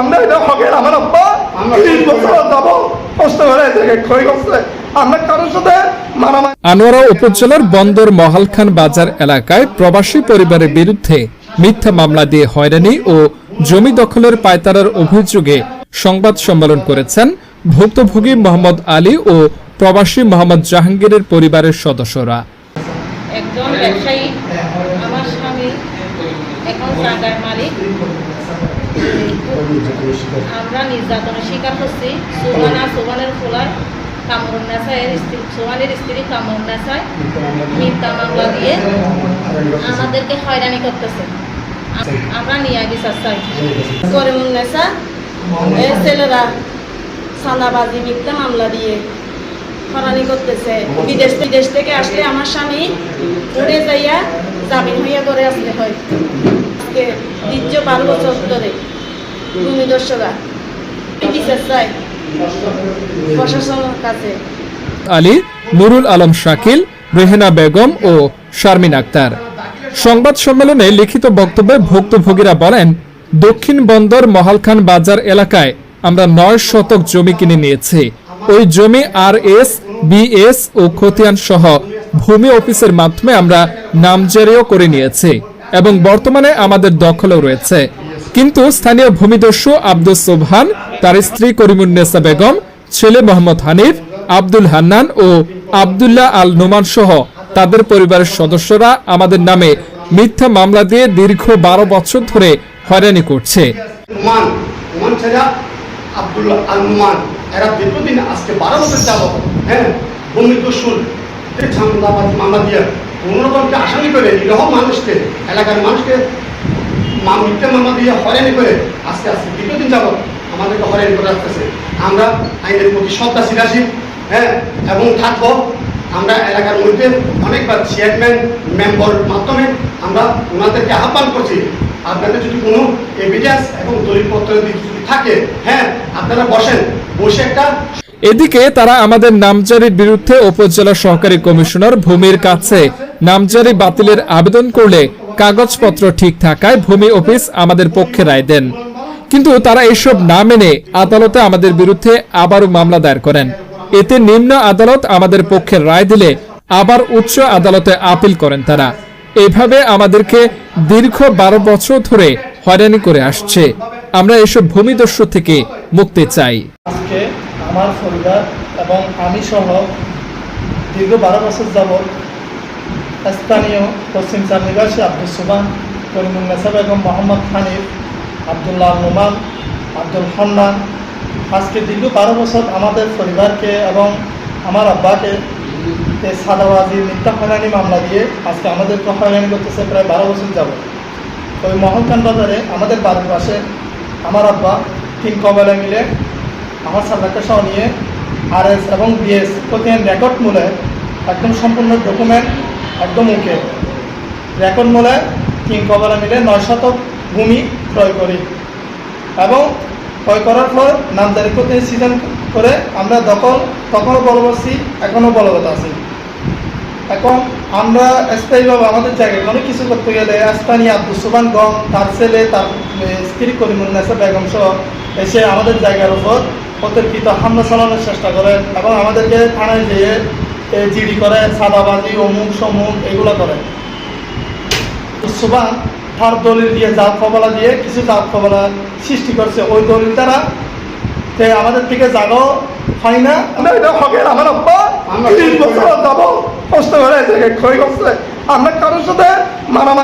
আমরা এটা হকের আমার আব্বা তিরিশ বছর যাব কষ্ট করে ক্ষয় করছে। আমরা কারোর সাথে আনোয়ারা উপজেলার বন্দর মহালখান বাজার এলাকায় প্রবাসী পরিবারের বিরুদ্ধে মিথ্যা মামলা দিয়ে হয়রানি ও জমি দখলের পায়তারার অভিযোগে সংবাদ সম্মেলন করেছেন ভুক্তভোগী মোহাম্মদ আলী ও প্রবাসী মোহাম্মদ জাহাঙ্গীরের পরিবারের সদস্যরা। একজন ব্যবসায়ী আমার স্বামী এখন মালিক। আমরা নির্যাতনের শিকার হচ্ছি। সুবানা সুবানের ফোলায় কামরুন নেশায়ের স্ত্রী সুবানের স্ত্রী কামরুন নেশায় মিথ্যা মামলা দিয়ে আমাদেরকে হয়রানি করতেছে। আমরা নিয়ে বিচার চাই করিমুন নেশা ছেলেরা সাদাবাজি মিথ্যা মামলা দিয়ে হরানি করতেছে। বিদেশ বিদেশ থেকে আসলে আমার স্বামী উড়ে যাইয়া জামিন হইয়া করে আসতে হয়। আজকে দীর্ঘ বারো বছর ধরে বিচার চাই প্রশাসনের কাছে। আলী, নুরুল আলম শাকিল, রেহেনা বেগম ও শারমিন আক্তার। সংবাদ সম্মেলনে লিখিত বক্তব্যে ভুক্তভোগীরা বলেন, দক্ষিণ বন্দর মহালখান বাজার এলাকায় আমরা নয় শতক জমি কিনে নিয়েছি। ওই জমি আর এস বিএস ও খতিয়ান সহ ভূমি অফিসের মাধ্যমে আমরা নামজারিও করে নিয়েছি। এবং বর্তমানে আমাদের দখলেও রয়েছে। কিন্তু স্থানীয় ভূমিদস্যু আব্দুল সোবহান, তার স্ত্রী করিমুন্নেসা বেগম, ছেলে মোহাম্মদ হানিফ, আব্দুল হান্নান ও আব্দুল্লাহ আল নোমান সহ তাদের পরিবারের সদস্যরা আমাদের নামে মিথ্যা মামলা দিয়ে দীর্ঘ বারো বছর ধরে হয়রানি করছে। এরা দীর্ঘদিন আজকে বারো বছর যাব হ্যাঁ মামলা দিয়ে কোনোরকমকে আসামি করে, নিরহ মানুষকে, এলাকার মানুষকে মিথ্যে মামলা দিয়ে হয়রানি করে আস্তে আজকে দীর্ঘদিন যাব আমাদেরকে হয়রানি করে আসতেছে। আমরা আইনের প্রতি সত্তা শ্রদ্ধাশীল হ্যাঁ এবং থাকব। আমরা এলাকার মধ্যে অনেকবার চেয়ারম্যান মেম্বার মাধ্যমে আমরা ওনাদেরকে আহ্বান করছি, আপনাদের যদি কোনো এভিডেন্স এবং দলিলপত্র যদি থাকে হ্যাঁ আপনারা বসেন। বসে একটা এদিকে তারা আমাদের নামজারির বিরুদ্ধে উপজেলা সহকারী কমিশনার ভূমির কাছে নামজারি বাতিলের আবেদন করলে কাগজপত্র ঠিক থাকায় ভূমি অফিস আমাদের পক্ষে রায় দেন। কিন্তু তারা এসব না মেনে আদালতে আমাদের বিরুদ্ধে আবারও মামলা দায়ের করেন। এতে নিম্ন আদালত আমাদের পক্ষে রায় দিলে আবার উচ্চ আদালতে আপিল করেন তারা। এভাবে আমাদেরকে দীর্ঘ বারো বছর ধরে হয়রানি করে আসছে। আমরা এসব ভূমিদস্যু থেকে মুক্তি চাই। আমার পরিবার এবং আমি সহ দীর্ঘ বারো বছর যাবৎ স্থানীয় পশ্চিম চার নিবাসী আব্দুল সুবান করিমুন্নেসা বেগম মোহাম্মদ হানিফ, আবদুল্লাহ নোমান, আব্দুল হান্নান। আজকে দীর্ঘ বারো বছর আমাদের পরিবারকে এবং আমার আব্বাকে সাদাবাজি মিথ্যা হয়রানি মামলা দিয়ে আজকে আমাদেরকে হয়রানি করতেছে প্রায় বারো বছর যাবত ওই মহলখান বাজারে আমাদের বাড়ির পাশে আমার আব্বা তিন কবেলা মিলে আমার সাদাকে সহ নিয়ে আর এস এবং বিএস প্রতিদিন রেকর্ড মূলে একদম সম্পূর্ণ ডকুমেন্ট একদম ওকে রেকর্ড মূলে তিন কবেলা মিলে নয় শতক ভূমি ক্রয় করি। এবং ক্রয় করার পর নামদারি করতে সিজন করে আমরা দখল তখনও বলবৎছি এখনও বলবৎ আছি। এখন আমরা স্থায়ীভাবে আমাদের জায়গায় অনেক কিছু করতে গেলে স্থানীয় আব্দুল সুবান গম, তার ছেলে, তার স্ত্রী করিমুন্নেসা বেগম সহ এসে আমাদের জায়গার উপর অতর্কিত হামলা চালানোর চেষ্টা করে এবং আমাদেরকে থানায় যেয়ে জিডি করে সাদাবাজি অমুক সমুক এগুলো করে। সুবান তার দলিল দিয়ে জাল কবলা দিয়ে কিছু জাল কবলা সৃষ্টি করছে। ওই দলিল তারা তে আমাদের থেকে জাগাও হয় না? আমরা এটা হকের আমার আব্বা। তিরিশ বছর যাব কষ্ট করে ক্ষয় করছে। আমরা কারোর সাথে মারামারি